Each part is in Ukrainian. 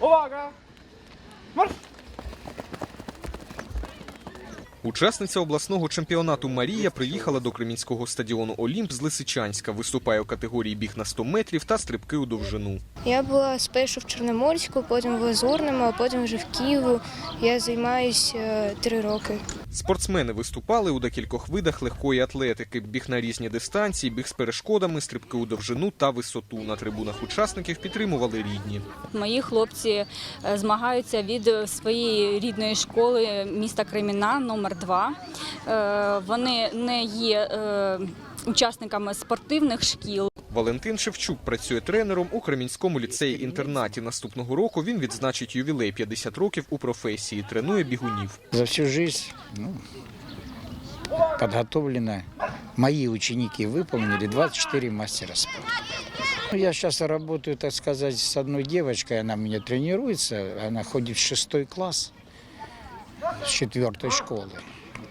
Увага! Марш! Учасниця обласного чемпіонату Марія приїхала до Кремінського стадіону Олімп з Лисичанська. Виступає у категорії біг на 100 метрів та стрибки у довжину. Я була спершу в Чорноморську, потім в Лазурному, а потім вже в Києву. Я займаюся три роки. Спортсмени виступали у декількох видах легкої атлетики: біг на різні дистанції, біг з перешкодами, стрибки у довжину та висоту. На трибунах учасників підтримували рідні. Мої хлопці е, змагаються від своєї рідної школи міста Креміна номер 2 Е, Вони не є е, учасниками спортивних шкіл. Валентин Шевчук працює тренером у Кремінському ліцеї-інтернаті. Наступного року він відзначить ювілей 50 років у професії. Тренує бігунів. За всю жизнь ну, подготовлено. Мои ученики выполнили 24 мастера спорта. Ну, Я сейчас работаю, так сказать, с одной девочкой, она меня тренируется, она ходит в шестой класс с четвертой школы.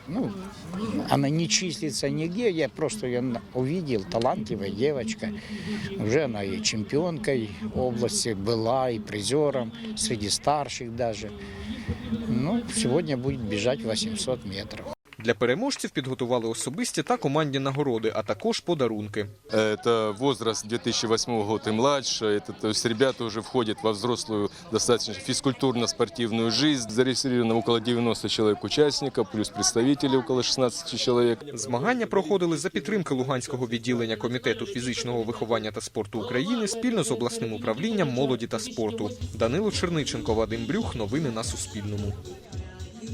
Ну, она не числится нигде, я просто ее увидел, талантливая девочка. Уже она и чемпионкой области была, и призером, среди старших даже. Ну, сегодня будет бежать 800 метров. Для переможців підготували особисті та командні нагороди, а також подарунки. Это возраст 2008 года и младше. Это, то есть ребята уже входят во взрослую, достаточно физкультурно-спортивную жизнь. Зарегистрировано около 90 человек участников, плюс представители около 16 человек. Змагання проходили за підтримки Луганського відділення комітету фізичного виховання та спорту України спільно з обласним управлінням молоді та спорту. Данило Черниченко, Вадим Брюх. Новини на Суспільному.